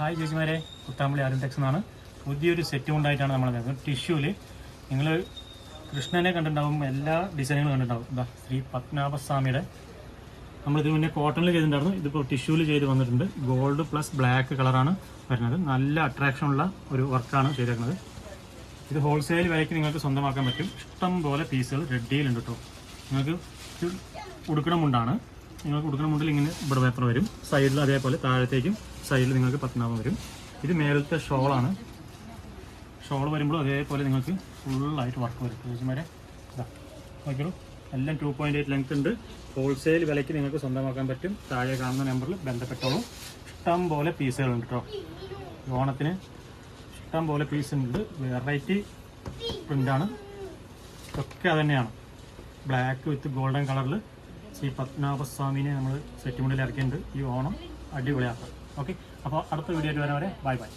Hi ചേച്ചിമാരെ. Kuthampully ആരൻടെക്സ് എന്നാണ്. പുതിയൊരു set കൊണ്ടായിട്ടാണ് നമ്മൾ വരുന്നത് ടിഷ്യൂവിൽ നിങ്ങൾ കൃഷ്ണനെ കണ്ടിട്ടുണ്ടാവും എല്ലാ ഡിസൈനുകളും കണ്ടിട്ടുണ്ടാവും. ഇതാ ശ്രീ പത്മനാഭസ്വാമിയുടെ നമ്മളിത് മുന്നേ കോട്ടണിൽ ചെയ്തിട്ടുണ്ടായിരുന്നു. ഇതിപ്പോൾ ടിഷ്യൂൽ ചെയ്ത് വന്നിട്ടുണ്ട്. ഗോൾഡ് പ്ലസ് ബ്ലാക്ക് കളറാണ് വരുന്നത്. നല്ല അട്രാക്ഷൻ ഉള്ള ഒരു വർക്കാണ് ചെയ്തേക്കുന്നത്. ഇത് ഹോൾസെയിൽ വിലയ്ക്ക് നിങ്ങൾക്ക് സ്വന്തമാക്കാൻ പറ്റും. ഇഷ്ടം പോലെ പീസുകൾ റെഡിയിലുണ്ട് കേട്ടോ നിങ്ങൾക്ക് ഇത് ഉടുക്കണ കൊടുക്കുന്ന മുണ്ടിൽ ഇങ്ങനെ ഇവിടെ പേപ്പർ വരും. സൈഡിൽ അതേപോലെ താഴത്തേക്കും സൈഡിൽ നിങ്ങൾക്ക് പത്തനാമം വരും. ഇത് മേലത്തെ ഷോളാണ് ഷോൾ വരുമ്പോൾ അതേപോലെ നിങ്ങൾക്ക് ഫുള്ളായിട്ട് വർക്ക് വരും. ചേച്ചിമാരെ ഇതാ നോക്കിയോളൂ എല്ലാം ടു പോയിന്റ് എയ്റ്റ് ലെങ്ത് ഉണ്ട്. ഹോൾസെയിൽ വിലയ്ക്ക് നിങ്ങൾക്ക് സ്വന്തമാക്കാൻ പറ്റും. താഴെ കാണുന്ന നമ്പറിൽ ബന്ധപ്പെട്ടോളൂ. ഇഷ്ടം പോലെ പീസുകളുണ്ട് കേട്ടോ ഓണത്തിന് ഇഷ്ടം പോലെ പീസ് ഉണ്ട്. വെറൈറ്റി പ്രിന്റാണ് ഒക്കെ അത് തന്നെയാണ്. ബ്ലാക്ക് വിത്ത് ഗോൾഡൻ കളറിൽ ശ്രീ പത്മനാഭസ്വാമിനെ നമ്മൾ സെറ്റ് മുണ്ടിൽ ഇറക്കിയിട്ടുണ്ട്. ഈ ഓണം അടിപൊളിയാക്കാം. ഓക്കെ അപ്പോൾ അടുത്ത വീഡിയോ ആയിട്ട് വരാൻ വരെ. Bye bye